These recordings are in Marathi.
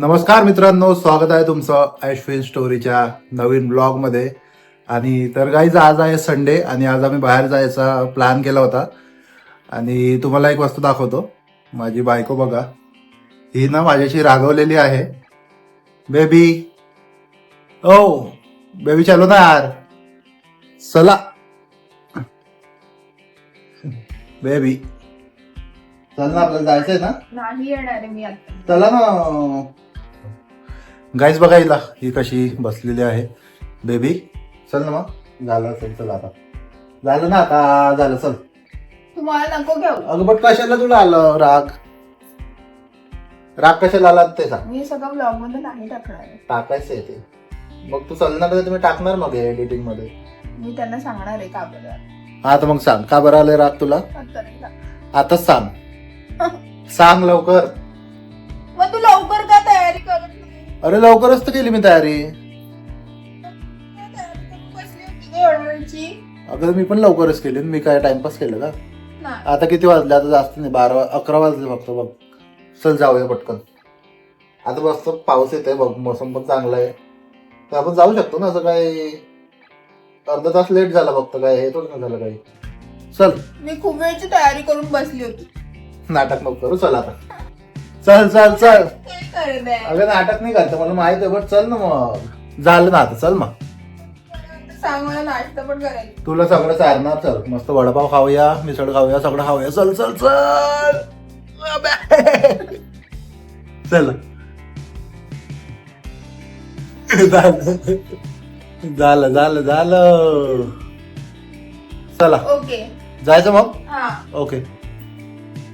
नमस्कार मित्रांनो स्वागत आहे तुमचं ऐश्विन स्टोरीच्या नवीन ब्लॉगमध्ये आणि तर गाईज आज आहे संडे आणि आज आम्ही बाहेर जायचा प्लॅन केला होता. आणि तुम्हाला एक वस्तू दाखवतो. माझी बायको बघा. ही ना माझ्याशी रागवलेली आहे. बेबी ओ बेबी चलो ना यार चला. बेबी चल ना आपल्याला जायचंय ना? नाही येणार आहे मी आता. चला ना. गाईज बघा हिला ही कशी बसलेली आहे. बेबी चल ना मग. झालं असेल चल आता. झालं ना आता? झालं चल. तुम्हाला नको घेऊ. अगं बट कशाला तुला आलं राग? राग कशाला आला ते सांग. मी सगळं ब्लॉगमध्ये नाही टाकणार आहे. टाकायचं आहे ते. मग तू चलणार तर तुम्ही टाकणार मग एडिटिंगमध्ये. मी त्यांना सांगणार आहे का बरं? हा तर मग सांग. का बरं आलंय राग तुला? आता नाही. आताच सांग. सांग लवकर. मग तू लवकर का तयारी करत नाही अरे लवकरच तर केली मी तयारी? अगं मी पण लवकरच केली. मी काय टाइमपास केलं का. आता किती वाजले? आता जास्त नाही. बारा अकरा वाजले फक्त बघ. चल जाऊया पटकन. आता मस्त पाऊस येत आहे बघ. मोसम पण चांगला आहे. तर आपण जाऊ शकतो ना असं काय अर्धा तास लेट झाला फक्त काय? हे थोडं झालं काही. चल. मी खूप वेळची तयारी करून बसली होती. नाटक नको करू. चल आता. चल चल चल. करत अगं नाटक नाही करायचं मला माहीत आहे बट चल ना मग. झालं ना आता चल मग. नाश्ता पण तुला सगळं चालणार चल. मस्त वडापाव खाऊया मिसळ खाऊया सगळं खाऊया. चल चल चल. अबे. चल. झालं झालं झालं झालं. चला. ओके. जायचं मग? हा. ओके.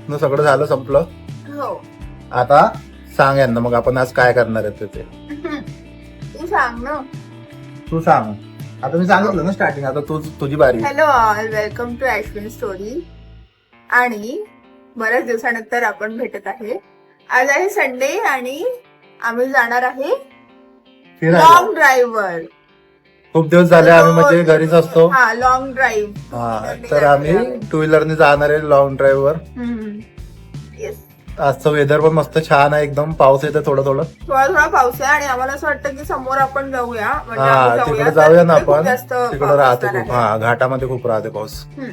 न सगळं झालं संपलं. हो. आता सांग यांना मग आपण आज काय करणार आहे ते तू सांग ना. तू सांग. आता मी सांगितलं ना स्टार्टिंग आता तू तुझी बारी. Hello all welcome to Ashwin story आणि बऱ्याच दिवसानंतर आपण भेटत आहे. आज आहे संडे आणि आम्ही जाणार आहे लॉंग ड्राईव्हवर खूप दिवस झाले आम्ही म्हणजे घरीच असतो. हा लॉंग ड्राईव्ह हा तर आम्ही टू व्हीलरने जाणार आहे लॉंग ड्राईव्ह वर येस आजचं वेदर पण मस्त छान आहे एकदम पाऊस येते थोडं थोडं थोडा थोडा पाऊस आहे आणि आम्हाला असं वाटतं की समोर आपण जाऊया. म्हणजे हा तिकडे तर जाऊया ना तिकडे खूप आपण. जास्त तिकडे पाऊस राहते असणार खूप आहे. हा घाटामध्ये खूप राहते पाऊस. हम्म.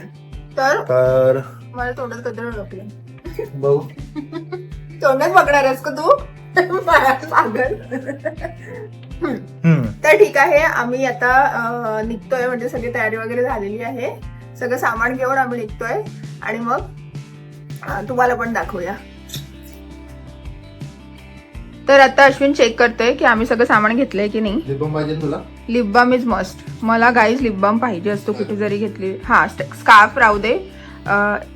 तर तर मला तोंडात कदर ओळखलं बघू. तोंडात बघणारच का तू? हम्म. हम्म. तर ठीक आहे आम्ही आता अं, निघतोय. म्हणजे सगळी तयारी वगैरे झालेली आहे. सगळं सामान घेऊन आम्ही निघतोय. आणि मग अं, तुम्हाला पण दाखवूया. तर आता अश्विन चेक करतोय की आम्ही सगळं सामान घेतलंय की नाही. लिंबू पाहिजे तुला? लिप बाम इज मस्ट मला गाईज लिप बाम पाहिजे असतो कुठे जरी घेतली. हा स्कार्फ राहू दे.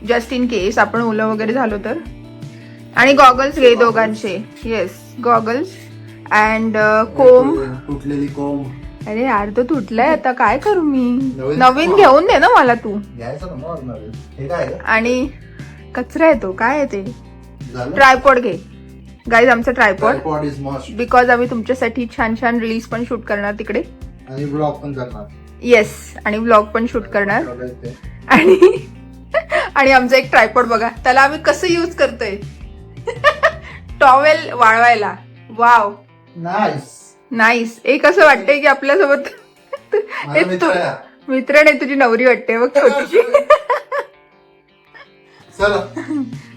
जस्ट इन केस आपण ओलं वगैरे झालो तर. आणि गॉगल्स घे दोघांचे. येस गॉगल्स अँड कोम तुटलेली कोंब अरे यार तो तुटलाय आता. काय करू मी? नवीन- घेऊन दे ना मला तू? आणि कचरा आहे तो. काय आहे ते? ट्रायपॉड घे. गाईज आमचा ट्रायपॉड is must. बिकॉज आम्ही तुमच्यासाठी छान छान रील्स पण शूट करणार तिकडे. आणि ब्लॉग पण करणार. येस आणि ब्लॉग पण शूट करणार. आणि आणि आमचा एक ट्रायपॉड बघा. त्याला आम्ही कसं यूज करतोय? टॉवेल वाळवायला. Wow Nice. नाईस एक असं वाटतंय की आपल्यासोबत मित्र तू आहे. मित्र नाही तुझी नवरी वाटते बघ छोटीशी चला.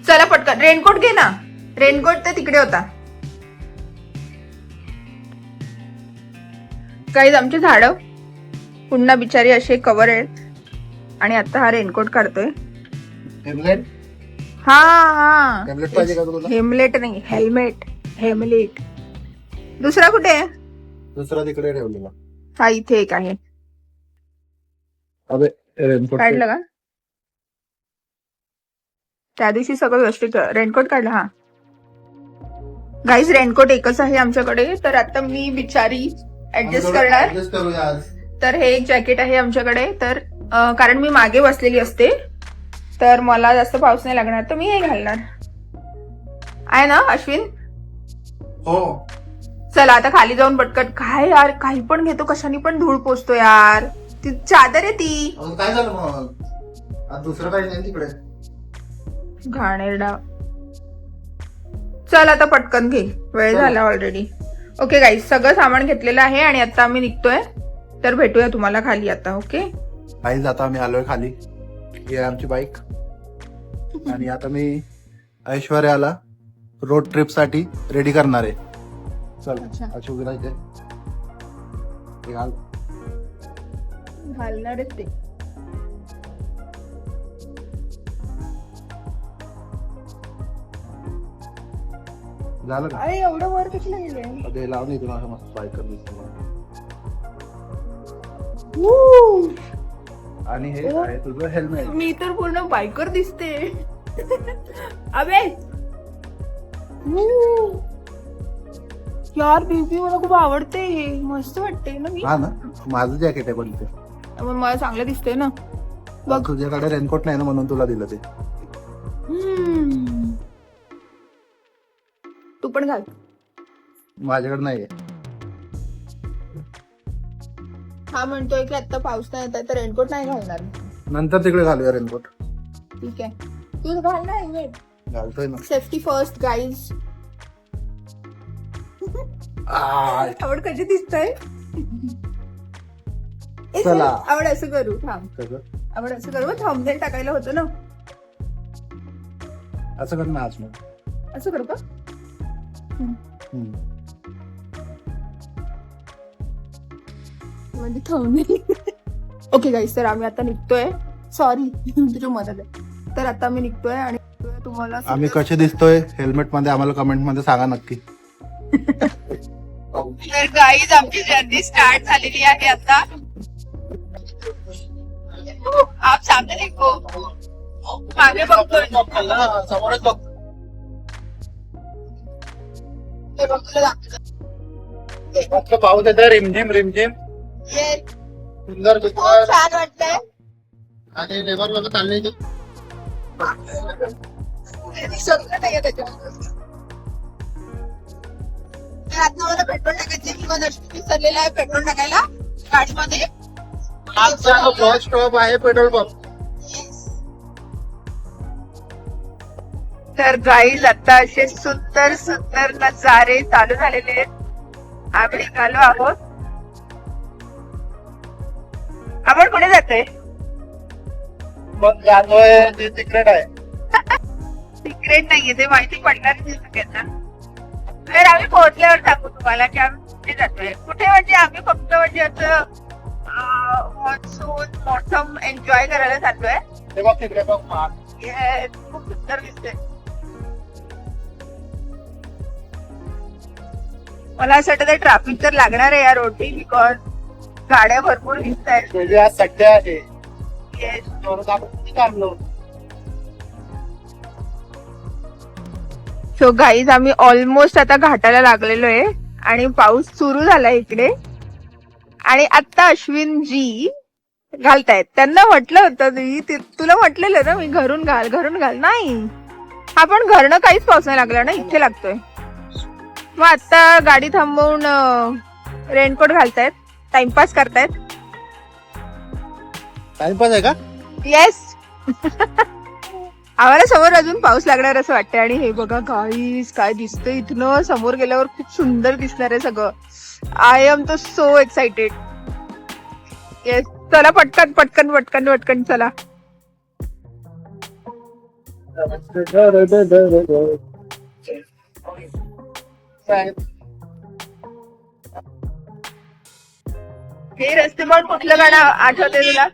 चला पटकन. रेनकोट घे ना. रेनकोट तर तिकडे होता. काही आमची झाडं पुन्हा बिचारी असे कवर आहेत. आणि आता हा रेनकोट काढतोय. हेमलेट हा हा. हेमलेट नाही हेल्मेट हेमलेट दुसरा कुठे? आहे दुसरा तिकडे ठेवलेला. हा इथे एक आहे. काढलं का? त्या दिवशी सगळं व्यवस्थित रेनकोट काढलं हा. गाईज रेनकोट एकच आहे आमच्याकडे. तर आता मी बिचारी ऍडजस्ट करणार. तर हे एक जॅकेट आहे आमच्याकडे. तर कारण मी मागे बसलेली असते तर मला जास्त पाऊस नाही लागणार. तर मी हे घालणार. आहे ना अश्विन? हो. चला आता खाली जाऊन पटकन. काय यार काही पण घेतो कशाने पण धूळ पोचतो यार. ती चादर आहे ती. काय झालं दुसरं काही नाही तिकडे. घाणेरडा. चल आता पटकन घे. वेळ झाला ऑलरेडी ओके गाईज सगळं सामान घेतलेलं आहे आणि आता आम्ही निघतोय. तर भेटूया तुम्हाला खाली आता ओके काहीच आता आम्ही आलोय खाली. ही आहे आमची बाईक आणि आता मी ऐश्वर्याला रोड ट्रिपसाठी रेडी करणार आहे. चल अच्छा. अशोक इथे हे घाल. घालणारच ते. झालं का? अरे एवढं वर कशाला गेले? आता हे लावून येतो असं मस्त बाईक आणि हे. आहे तुझं हेल्मेट मी तर पूर्ण बायकर दिसते. अबे! वू. यार बेबी मला खूप आवडते हे. मस्त वाटते ना मी? हा ना? माझं जॅकेट आहे पण ते मला चांगलं दिसते ना. बघ. तुझ्याकडे रेनकोट नाही ना म्हणून तुला दिलं ते. पण घाल. माझ्याकडे नाहीये. हा म्हणतोय की आता पाऊस नाही येत आहे तर रेनकोट नाही घालणार. नंतर तिकडे घालूया रेनकोट. ठीक आहे. तू घाल ना हेल्मेट घालतोय ना. सेफ्टी फर्स्ट गाईज आ, आवड कशी दिसतंय? ए, चला. आवड असं करू थांब. कसं? आपण असं करू थंबनेल टाकायला होतं ना. असं कर ना आज मग. असं करू का. म्हणजे थंबनेल ओके गाईस तर आम्ही आता निघतोय. सॉरी तुझी मदत आहे. तर आता आम्ही निघतोय आणि तुम्हाला आम्ही कसे दिसतोय? हेल्मेटमध्ये आम्हाला कमेंटमध्ये सांगा नक्की. तर गाईज आमची जर्नी स्टार्ट झालेली आहे आता. आप सामने देखो. मागे बघतोय. हे बघ दाखवतो. पाऊस येतं रिमझिम रिमझिम ये, सुंदर छान वाटतंय आणि लेबर लोक चालले हे पेट्रोल टाकायचे मी विसरलेला आहे पेट्रोल टाकायला गाडीमध्ये बस स्टॉप आहे पेट्रोल पंप तर गाईज आता असे सुंदर सुंदर नजारे चालू झालेले आहेत. आम्ही निघालो आहोत. आपण कुठे जातोय? मग जातोय ते सिक्रेट आहे. सिक्रेट नाहीये ते माहिती पडणार नाही सगळ्यांना. तर आम्ही पोहोचल्यावर सांगू तुम्हाला की आम्ही कुठे जातोय. कुठे म्हणजे आम्ही फक्त म्हणजे असं मॉन्सून मोसम एन्जॉय करायला जातोय. खूप सुंदर दिसते मला असं वाटतं ट्रॅफिक तर लागणार आहे या रोडनी बिकॉज गाड्या भरपूर दिसत आहेत. तुझी आज सध्या आहे. Yes. थोडं आपण किती थांबलो? सो गाईज आम्ही ऑलमोस्ट आता घाटाला लागलेलो आहे आणि पाऊस सुरू झाला इकडे. आणि आता अश्विन जी घालतायत. त्यांना म्हटलं होतं मी ते- तुला म्हटलेलं ना मी घरून घाल घरून घाल. नाही. आपण घरनं काहीच पाऊस नाही लागला ना इथे लागतोय. मग आता गाडी थांबवून रेनकोट घालतायत. टाइमपास करतायत. टाइमपास आहे का? येस आम्हाला समोर अजून पाऊस लागणार असं वाटतंय. आणि हे बघा गाईस काय दिसतंय. इथनं समोर गेल्यावर खूप सुंदर दिसणार आहे सगळं. आय एम तो सो एक्साइटेड येस चला पटकन पटकन पटकन पटकन चला. हे रस्ते पण कुठलं गाणं आठवते तुला?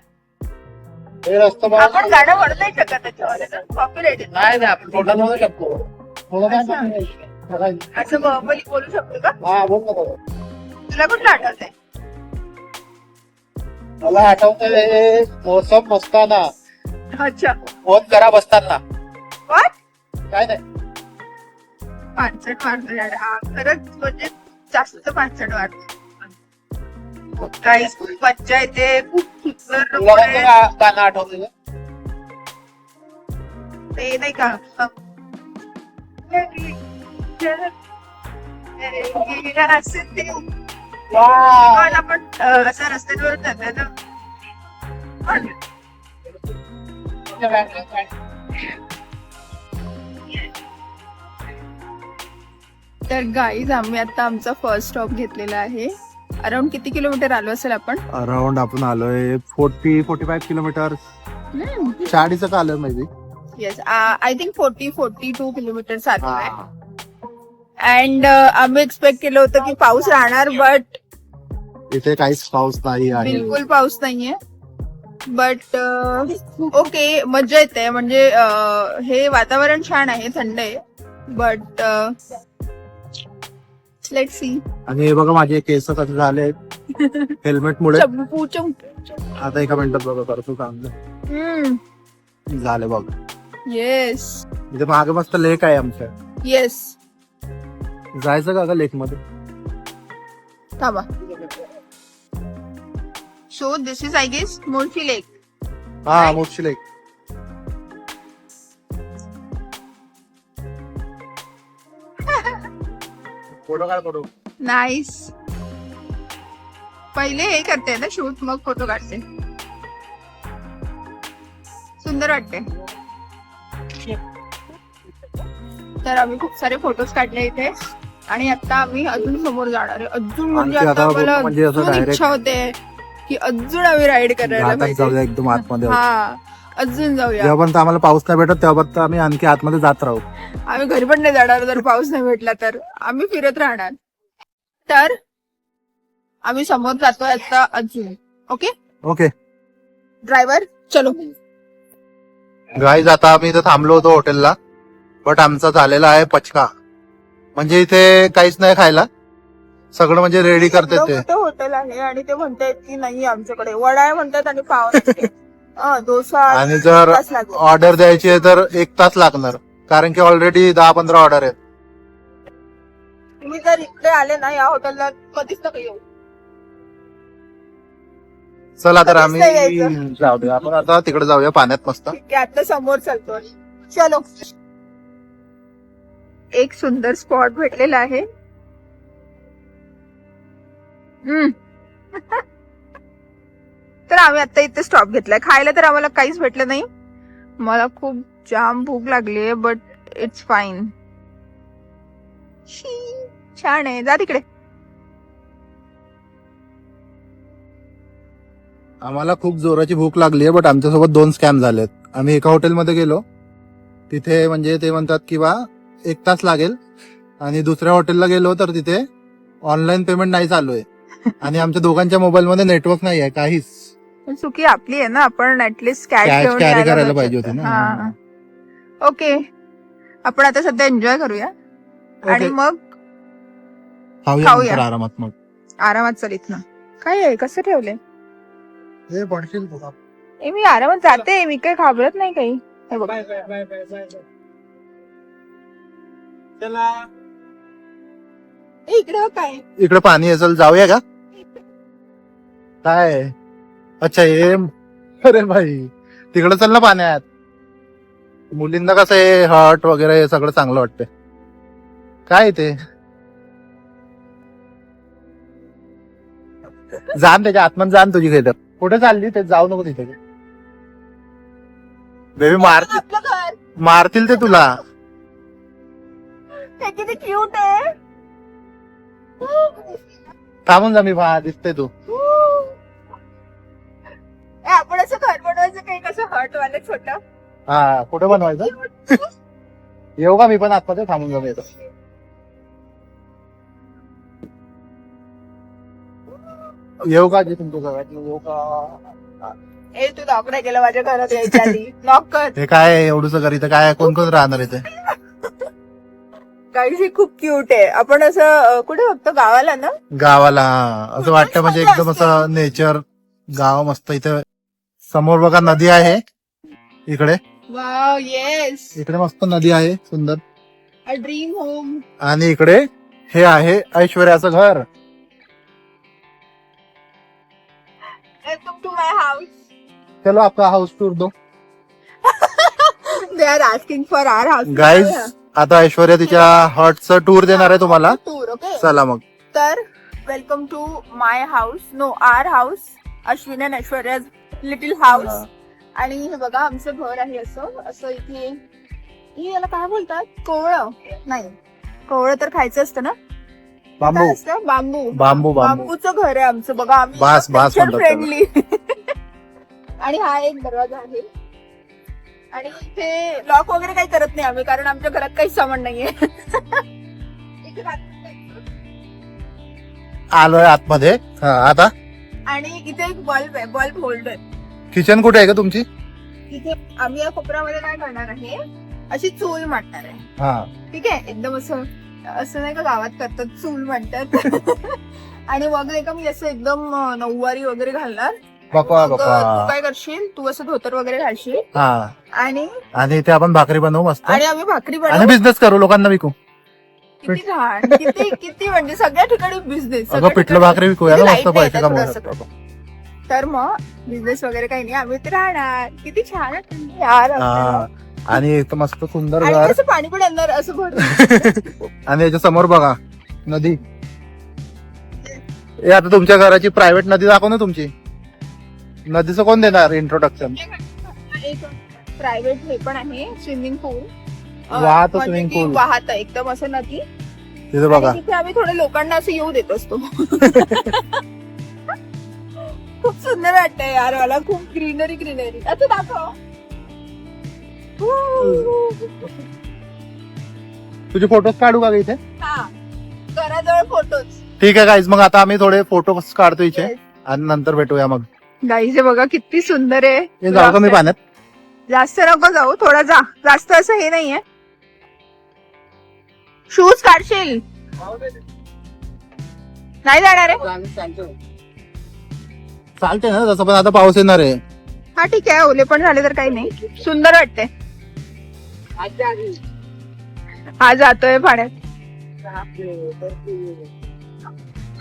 हे रस्ता आपण गाणं म्हणू नाही शकत त्याच्यामध्ये कॉपीराइट नाही नाही आपण तोंडात म्हणू शकतो. थोडं काय अच्छा. नाही. असं बली बोलू शकतो का? हा बोल ना बाबा. तुला कुठलं आठवतंय? मला आठवतंय मोसम मस्ताना. अच्छा. फोन करा बसताना. काय नाही. पाचट यार हा खरंच म्हणजे जास्त पाचट वाटतो. काही मज्जा येते. खूप सुंदर गाणं? ते नाही का? असं आपण रस्त्यावर जातोय ना तर गाईज आम्ही आता आमचा फर्स्ट स्टॉप घेतलेला आहे. अराउंड किती किलोमीटर आलो असेल आपण? अराउंड आपण आलोय फोर्टी फोर्टी फाईव्ह किलोमीटर चाळीस का आलोय मे yes I think forty forty two kilometre आलो आहे. अँड आम्ही एक्सपेक्ट केलं होतं की पाऊस राहणार बट इथे काहीच पाऊस नाही आहे. बिलकुल पाऊस नाहीये. बट ओके मजा येते. म्हणजे अं, हे वातावरण छान आहे थंड आहे. बट लेट सी आणि हे बघा माझे केस कसे झाले? हेल्मेट मुळे. चंपू चंपू आता एका मिनिटात बघा करतो काम. झाले बघ. येस इथे मागे मस्त लेक आहे आमच्या. येस जायचं का लेकमध्ये थांबा. So this is I guess मोठी लेक हा. मोठी लेक फोटो काढ फोटो नाईस पहिले हे करते ना शूट मग फोटो काढते. सुंदर वाटते. तर आम्ही खूप सारे फोटोज काढले इथे. आणि आता आम्ही अजून समोर जाणार आहे. अजून म्हणजे आता आता मला म्हणजे असं अजून direct- इच्छा होते की अजून आम्ही राईड करायला घाटात पाहिजे एकदम आतमध्ये. हा. अजून जाऊया. जेव्हापर्यंत आम्हाला पाऊस नाही भेटत तेव्हापर्यंत आम्ही आणखी आतमध्ये जात राहू. आम्ही घरी पण नाही जाणार जर पाऊस नाही भेटला तर. आम्ही फिरत राहणार. तर आम्ही समोर जातोय आता अजून. ओके? ओके. ड्रायव्हर चलो. गाईज आता आम्ही इथे थांबलो होतो हॉटेलला बट आमचा झालेला आहे पचका. म्हणजे इथे काहीच नाही खायला. सगळं म्हणजे रेडी करते ते. हॉटेल आहे आणि ते म्हणतायत की नाही आमच्याकडे. वडा आहे म्हणतात आणि पाव. डोसा आणि जर. ऑर्डर द्यायची आहे तर एक तास लागणार. कारण की ऑलरेडी दहा पंधरा ऑर्डर आहेत. तुम्ही जर इकडे आले ना या हॉटेलला कधीच नका येऊ. चला तर आम्ही नाही यायचं. जाऊ दे आपण आता तिकडे जाऊया पाण्यात मस्त. ठीक आहे आता समोर चालतो चलो. एक सुंदर स्पॉट भेटलेला आहे. हम्म. तर आम्ही आता इथे स्टॉप घेतलाय. खायला तर आम्हाला काहीच भेटलं नाही. मला खूप जाम भूक लागली आहे बट इट्स फाईन छान आहे. जा तिकडे. आम्हाला खूप जोराची भूक लागली आहे बट आमच्यासोबत दोन स्कॅम झालेत. आम्ही एका हॉटेलमध्ये गेलो. तिथे म्हणजे ते म्हणतात की बा एक तास लागेल. आणि दुसऱ्या हॉटेलला गेलो तर तिथे ऑनलाईन पेमेंट नाही चालू आहे. आणि आमच्या दोघांच्या मोबाईलमध्ये नेटवर्क नाही आहे काहीच. पण चुकी आपली आहे ना आपण ऍटलिस्ट कॅश carry यायला करायला पाहिजे. होतं. ना. हा. ओके आपण आता सध्या एन्जॉय करूया. आणि मग खाऊया आरामात मग. आरामात चलित ना काय आहे? कसं ठेवलंय? हे पडशील तू. ए मी आरामात जाते. मी काही घाबरत नाही काही. हे बघ. इकडे काय इकडे पाणी असेल जाऊया का? काय? अच्छा हे अरे भाई तिकडे चल ना पाण्यात. मुलींना कसं आहे हट वगैरे हे सगळं चांगलं वाटतं काय ते? जाण त्याच्या आतमध्ये जाण तुझी खेळ कुठे चालली ते? जाऊ नको तिथे. बेबी आपलं घर. मारतील ते तुला. किती क्यूट आहे. थांबून जा मी भा दिसते तू. ए, आपण असं घर बनवायचं काही कसं हर्ट वालं छोट? हा कुठे बनवायचं? येऊ का मी पण आतमध्ये थांबून जाऊ येतो. येऊ का जी तुमच्या घरात? येऊ का? ए तू नॉक नाही केलं माझ्या घरात यायच्या आधी. नॉक कर. हे काय एवढंच घर इथं काय कोण कोण राहणार इथे? गाईज ही खूप क्यूट आहे. आपण असं अं, कुठे बघतो गावाला ना? गावाला हा. असं वाटतं म्हणजे एकदम असं नेचर गाव मस्त इथे. समोर बघा नदी आहे. इकडे. वाव येस इकडे मस्त नदी आहे सुंदर. अ ड्रीम होम आणि इकडे हे आहे ऐश्वर्याचं घर. वेलकम टू माय हाऊस चलो आपका house tour though. They are asking for our house guys आता ऐश्वर्या तिच्या हटचं टूर देणार आहे तुम्हाला. टूर ओके चला मग. तर welcome to my house no our house Ashwin and Aishwarya little house. आणि हे बघा आमचं घर आहे असं. असं इथे हे याला काय बोलतात? कोवळ. नाही. कवळं तर खायचं असतं ना? बांबू. काय असतं? बांबू. बांबू बांबू. बांबूचं घर आहे आमचं. बघा आम्ही बास- बास म्हणतात फ्रेंडली आणि हा एक दरवाजा आहे. आणि इथे लॉक वगैरे काही करत नाही आम्ही कारण आमच्या घरात काही सामान नाहीये. इथे. आलोय आतमध्ये. हा, आता? आणि इथे एक बल्ब आहे बल्ब होल्डर किचन कुठे आहे का तुमची? इथे आम्ही या कोपऱ्यामध्ये काय करणार आहे. अशी चूल मांडणार आहे. हा. ठीक आहे? एकदम असं असं नाही का गावात करतात चूल म्हणतात आणि मग नाही का मी असं एकदम अं, नऊवारी वगैरे घालणार. बपा मग, तू बपा काय करशील? तू असं धोतर वगैरे घालशील. हा. आणि आणि इथे आपण भाकरी बनवू मस्त. आणि आम्ही भाकरी आणि बनवू. बिझनेस करू लोकांना विकू. किती घाण किती किती म्हणजे सगळ्या ठिकाणी बिझनेस अगं पिठलं भाकरी विकूया ना मस्त पैसे कमवू तर मग बिझनेस वगैरे काही नाही आम्ही इथे राहणार. किती छान यार हा. आणि मस्त सुंदर आणि घर. असं पाणी पण येणार असं भर आणि याच्या समोर बघा नदी. हे आता तुमच्या घराची प्रायव्हेट नदी दाखव ना तुमची. नदीचं कोण देणार इंट्रोडक्शन प्रायव्हेट हे पण आहे स्विमिंग पूल वाहतं swimming pool. वाहत आहे एकदम असं नदी तिथे बघा. आणि तिथे आम्ही थोडे लोकांना असं येऊ देत असतो. खूप सुंदर वाटतंय यार मला खूप ग्रीनरी ग्रीनरी. आता दाखव. तुझे फोटोज काढू का ग इथे? हा. घराजवळ फोटोज ठीक आहे गाईज मग आता आम्ही थोडे फोटो काढतो इथे. आणि नंतर भेटूया मग. गाईचे बघा किती सुंदर आहे. हे जाऊ का मी पाण्यात? जास्त नको जाऊ थोडा जा. जास्त असं हे नाहीये. शूज काढशील. नाही जाणार आहे? चालते ना तसं पण आता पाऊस येणार आहे. हा ठीक आहे. ओले पण झाले तर काही नाही. सुंदर वाटते हा जातोय पाण्यात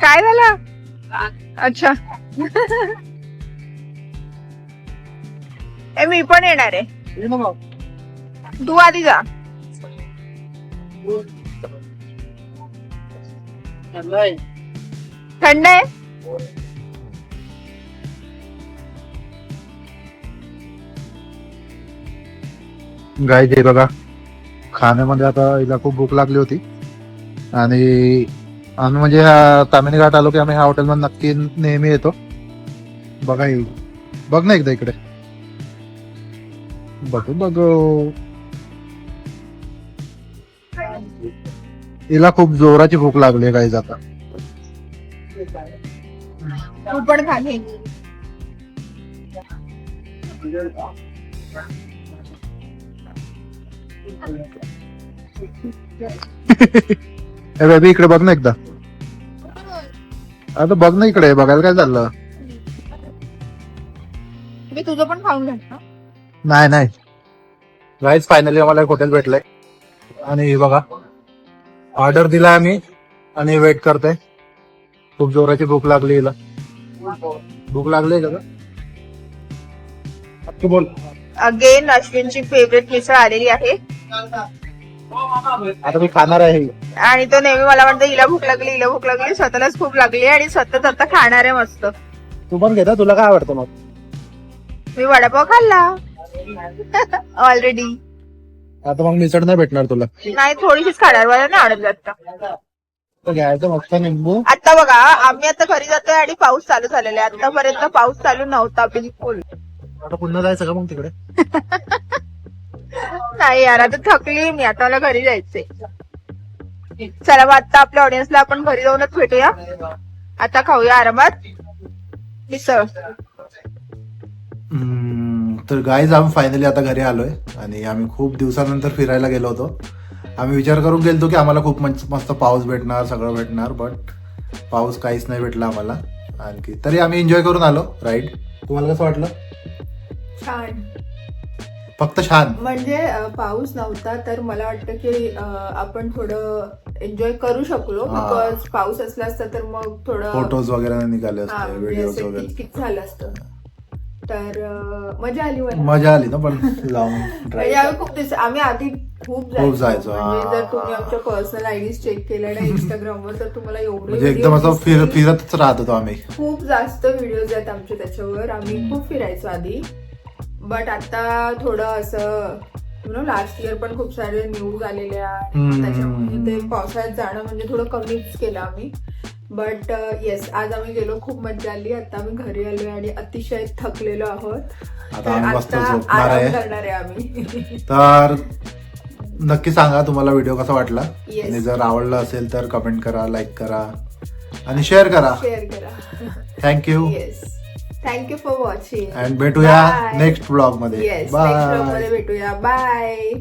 काय झालं? अच्छा. ए मी पण येणार आहे. तू आधी जा. थंड आहे? गाय जे बघा खाण्यामध्ये आता हिला खूप भूक लागली होती. आणि आम्ही म्हणजे ह्या तामिनी घाट आलो की आम्ही ह्या हॉटेलमध्ये नक्की नेहमी येतो. बघा ही. बघ ना एकदा इकडे. बघू बघ. हिला खूप जोराची भूक लागली गाईज आता. तू पण खा घे. बेबी इकडे बघ ना एकदा. आता बघ ना इकडे बघायला काय चाललं? मी तुझं पण खाऊन घे ना. नाही नाही. गाईज फायनली आम्हाला एक हॉटेल भेटलंय. आणि हे बघा. ऑर्डर दिला आम्ही आणि वेट करते. खूप जोराची भूक लागली हिला. भूक लागली का? तू बोल. अगेन अश्विनची फेवरेट मिसळ आलेली आहे. आता मी खाणार आहे. आणि तो नेहमी मला म्हणतो हिला भूक लागली हिला भूक लागली स्वतःलाच खूप लागली आणि स्वतःच आता खाणार आहे मस्त. तू पण घेता तुला काय आवडतं मग? मी वडापाव खाल्ला. ऑलरेडी आता मग मिसळ नाही भेटणार तुला. नाही थोडीशीच खाणार मला नाही आवडत जास्त तर घ्यायचं मस्त निंबू. आता बघा आम्ही आता घरी जातोय आणि पाऊस चालू झालेला आहे. आतापर्यंत पाऊस चालू नव्हता बिलकुल. आता पुन्हा जायचं का मग तिकडे? नाही यार आता थकली मी. आता मला घरी जायचंय. चला मग आता आपल्या ऑडियन्सला आपण घरी जाऊनच भेटूया. आता खाऊया आरामात. मिसळ. हम्म, तर गाईज आम्ही फायनली आता घरी आलोय आणि आम्ही खूप दिवसानंतर फिरायला गेलो होतो. आम्ही विचार करून गेलतो की आम्हाला खूप मस्त पाऊस भेटणार सगळं भेटणार बट पाऊस काहीच नाही भेटला आम्हाला. आणखी तरी आम्ही एन्जॉय करून आलो राईड तुम्हाला कसं वाटलं? छान. फक्त छान. म्हणजे पाऊस नव्हता तर मला वाटतं की आपण थोडं एन्जॉय करू शकलो. बिकॉज पाऊस असला असता तर मग थोडं फोटोज वगैरे निघाले असते म्हणजे वगैरे. किचकिच झालं असतं. तर मजा आली मजा आली ना पण लावून म्हणजे खूप दिवस आम्ही आधी खूप खूप जायचो, म्हणजे हा. जर तुम्ही आमच्या पर्सनल आयडीज चेक केल्या ना इंस्टाग्रामवर तर तुम्हाला एवढे म्हणजे एकदम असं फिर. फिरतच राहत होतो आम्ही. खूप जास्त व्हिडिओज आहेत आमचे त्याच्यावर. आम्ही खूप फिरायचो आधी. बट आता थोडं असं नो लास्ट इयर पण खूप सारे न्यूज आलेल्या. त्याच्यामुळे ते पावसाळ्यात जाणं म्हणजे थोडं कमीच केलं आम्ही. बट येस आज आम्ही गेलो खूप मजा आली. आता आम्ही घरी आलोय आणि अतिशय थकलेलो आहोत. आता तर आराम करणार आहे आम्ही. तर नक्की सांगा तुम्हाला व्हिडिओ कसा वाटला. आणि जर आवडला असेल तर कमेंट करा लाईक करा आणि शेअर करा. शेअर करा. Thank you thank you for watching and भेटूया. नेक्स्ट ब्लॉगमध्ये. बाय भेटूया. बाय